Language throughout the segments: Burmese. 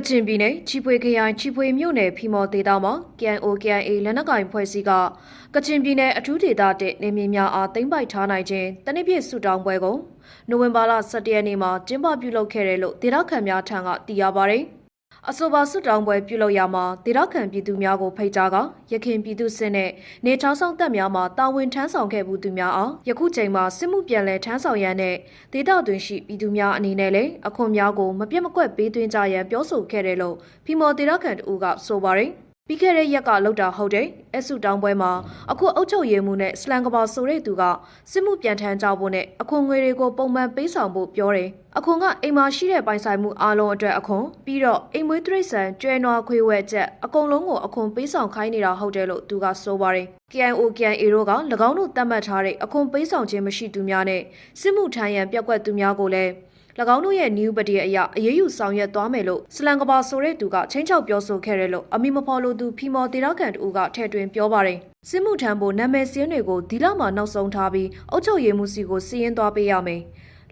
ကချင်ပြည်နယ်ချီဖွေခရိုင်ချီဖွေမြို့နယ်ဖီမော်ဒေသမှာ KNO KNA လက်နက်ကိုင်ဖွဲ့စည်းကကချင်ပြည်နယ်အထူးဒေသတဲ့နေမြေများအားသိမ်းပိုက်ထားနိုင်ခြင်းတနစ်ပြည့်ဆုတောင်းပွဲကိုနိုဝင်ဘာလ17ရက်နေ့မှာကျင်းပပြုလုပ်ခဲ့တယ်လို့ဒေသခံများထံကသိရပါဗျ။ အဆိုပါဆုတောင်းပွဲပြုလုပ်ရမှာဒေသခံပြည်သူများကိုဖိတ်ကြားကရခင်ပြည်သူစစ်နဲ့နေချောင်းဆောင်တပ်များမှာတာဝန်ထမ်းဆောင်ခဲ့မှုသူများအားယခုချိန်မှာစစ်မှုပြန်လည်ထမ်းဆောင်ရန်နဲ့ဒေသတွင်ရှိပြည်သူများအနေနဲ့လည်းအခွန်များကိုမပြတ်မကွက်ပေးသွင်းကြရန်ပြောဆိုခဲ့တယ်လို့ဖီမော်ဒေသခံတဦးကဆိုပါတယ် ပြီးခဲ့တဲ့ရက်ကလောက်တာဟုတ်တယ်အဆုတောင်းပွဲမှာအခုအုတ်ချုပ်ရည်မှုနဲ့စလန်ကဘာဆိုတဲ့သူကစစ်မှုပြန်ထမ်းကြဖို့နဲ့အခွန်ငွေတွေကိုပုံမှန်ပေးဆောင်ဖို့ပြောတယ်အခွန်ကအိမ်မှာရှိတဲ့ပိုင်ဆိုင်မှုအလုံးအတွက်အခွန်ပြီးတော့အိမ်မွေးတိရစ္ဆာန်ကျွဲနွားခွေးဝဲချက်အကုန်လုံးကိုအခွန်ပေးဆောင်ခိုင်းနေတာဟုတ်တယ်လို့သူကဆိုပါတယ် KNO KNA တို့က၎င်းတို့သတ်မှတ်ထားတဲ့အခွန်ပေးဆောင်ခြင်းမရှိသူများနဲ့စစ်မှုထမ်းရန်ပြက်ကွက်သူများကိုလည်း၎ င်းတို့ရဲ့ new ပတိအရအရေးယူဆောင်ရွက်သွားမယ်လို့စလန်ကဘာဆိုတဲ့သူကချင်းချောက်ပြောဆိုခဲ့တယ်လို့အမီမဖော်လို့သူဖီမော်တေရောက်ကန်တူကထဲ့တွင်ပြောပါတယ်စစ်မှုထမ်းဖို့နာမည်စင်းတွေကိုဒီလမှာနောက်ဆုံးထားပြီးအုပ်ချုပ်ရေးမှုစီကိုစီးရင်သွားပေးရမယ်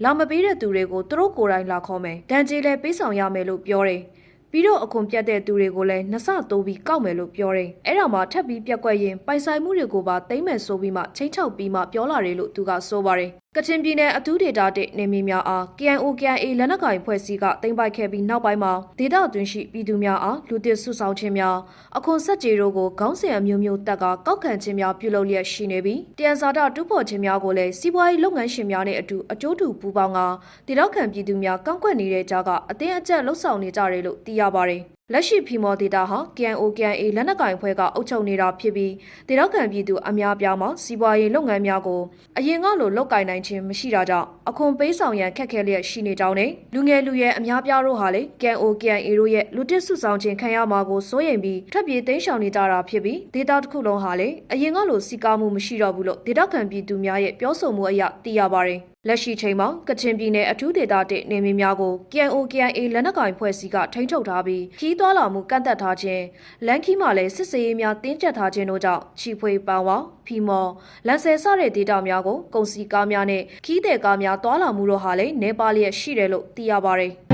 လာမပေးတဲ့သူတွေကိုသူတို့ကိုယ်တိုင်လာခေါ်မယ်ဒဏ်ကြေးလည်းပေးဆောင်ရမယ်လို့ပြောတယ်ပြီးတော့အခွန်ပြတ်တဲ့သူတွေကိုလည်းနှစတိုးပြီးကောက်မယ်လို့ပြောတယ်။အဲ့ဒါမှထပ်ပြီးပြက်ကွက်ရင်ပိုင်ဆိုင်မှုတွေကိုပါသိမ့်မယ်ဆိုပြီးမှချင်းချောက်ပြီးမှပြောလာတယ်လို့သူကဆိုပါတယ်။ ကချင်ပြည်နယ်အထူးဒေသတဲ့နေမီများအား KNO KNA လက်နက်ကိုင်ဖွဲ့စည်းကတင်ပိုက်ခဲ့ပြီးနောက်ပိုင်းမှာဒေသတွင်းရှိပြည်သူများအားလူသစ်စုဆောင်ခြင်းများအခွန်ဆက်ကြေတို့ကိုခေါင်းစဉ်အမျိုးမျိုးတက်ကကောက်ခံခြင်းများပြုလုပ်လျက်ရှိနေပြီးတယံဇာတတူးဖော်ခြင်းများကိုလည်းစီးပွားရေးလုပ်ငန်းရှင်များနဲ့အတူအကျိုးတူပူးပေါင်းကဒေသခံပြည်သူများကောက်ကွက်နေတဲ့ကြားကအတင်းအကျပ်လှုပ်ဆောင်နေကြတယ်လို့သိရပါတယ် လက်ရှိဖီမော်ဒေတာဟာ KNO KNA လက်နက်ကင်ဖွဲ့ကအုပ်ချုပ်နေတာဖြစ်ပြီးဒေသခံပြည်သူအများပြားမှာစီးပွားရေးလုပ်ငန်းများကိုအရင်ကလိုလုပ်ကင်နိုင်ခြင်းမရှိတာကြောင့်အခွန်ပေးဆောင်ရန်ခက်ခဲလျက်ရှိနေကြောင်းနဲ့လူငယ်လူရွယ်အများပြားတို့ဟာလေ KNO KNA တို့ရဲ့လူတစ်စုဆောင်ခြင်းခံရမှာကိုစိုးရိမ်ပြီးထွက်ပြေးသိမ်းရှောင်နေကြတာဖြစ်ပြီးဒေတာတစ်ခုလုံးဟာလေအရင်ကလိုစီကားမှုမရှိတော့ဘူးလို့ဒေသခံပြည်သူများရဲ့ပြောဆိုမှုအရသိရပါတယ် လက်ရှိချိန်မှာကချင်ပြည်နယ်အထူးဒေသတဲ့နေမည်များကို KNO KNA လက်နက်ကင်ဖွဲ့စည်းကထိန်းချုပ်ထားပြီးခီးသွွာလာမှုကန့်သက်ထားခြင်းလန်ခီးမှာလည်းစစ်စေးရေးများတင်းကျပ်ထားခြင်းတို့ကြောင့်ချီဖွေပန်ဝါဖီမော်လန်ဆယ်စတဲ့ဒေသများကိုကုန်စည်ကားများနဲ့ခီးတဲ့ကားများတွာလာမှုတို့ဟာလည်းနေပါလျက်ရှိတယ်လို့သိရပါတယ်